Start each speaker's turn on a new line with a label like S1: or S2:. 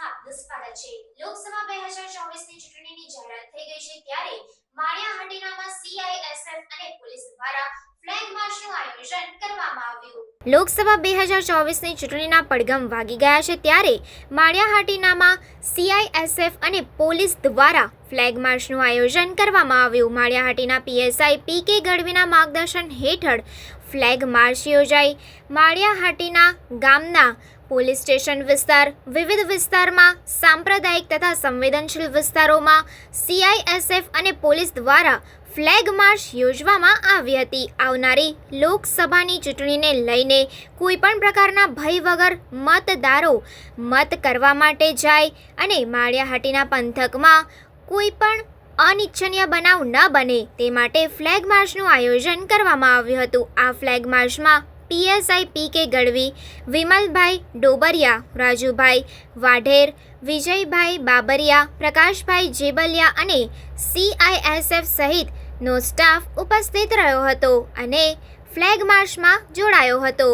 S1: સાત દુષ્પાડા છે. લોકસભા બે હજાર ચોવીસની ચૂંટણીની જાહેરાત થઈ ગઈ છે ત્યારે માળિયા હંડીનામાં સીઆઈએસએફ અને પોલીસ દ્વારા લોકસભા બે હજાર ચોવીસની ચૂંટણીના પડઘમ વાગી ગયા છે ત્યારે માળિયાહાટીનામાં સીઆઈએસએફ અને પોલીસ દ્વારા ફ્લેગ માર્ચનું આયોજન કરવામાં આવ્યું. માળિયાહાટીના પીએસઆઈ પી કે ગઢવીના માર્ગદર્શન હેઠળ ફ્લેગ માર્ચ યોજાઈ. માળિયાહાટીના ગામના પોલીસ સ્ટેશન વિસ્તાર, વિવિધ વિસ્તારમાં સાંપ્રદાયિક તથા સંવેદનશીલ વિસ્તારોમાં સીઆઈએસએફ અને પોલીસ દ્વારા ફ્લેગ માર્ચ યોજવામાં આવી હતી. આવનારી લોકસભાની ચૂંટણીને લઈને કોઈપણ પ્રકારના ભય વગર મતદારો મત કરવા માટે જાય અને માળિયાહાટીના પંથકમાં કોઈ પણ અનિચ્છનીય બનાવ ન બને તે માટે ફ્લેગ માર્ચનું આયોજન કરવામાં આવ્યું હતું. આ ફ્લેગ માર્ચમાં પીએસઆઈ પી કે ગઢવી, વિમલભાઈ ડોબરિયા, રાજુભાઈ વાઢેર, વિજયભાઈ બાબરિયા, પ્રકાશભાઈ જેબલિયા અને સીઆઈએસએફ સહિતનો સ્ટાફ ઉપસ્થિત રહ્યો હતો અને ફ્લેગ માર્ચમાં જોડાયો હતો.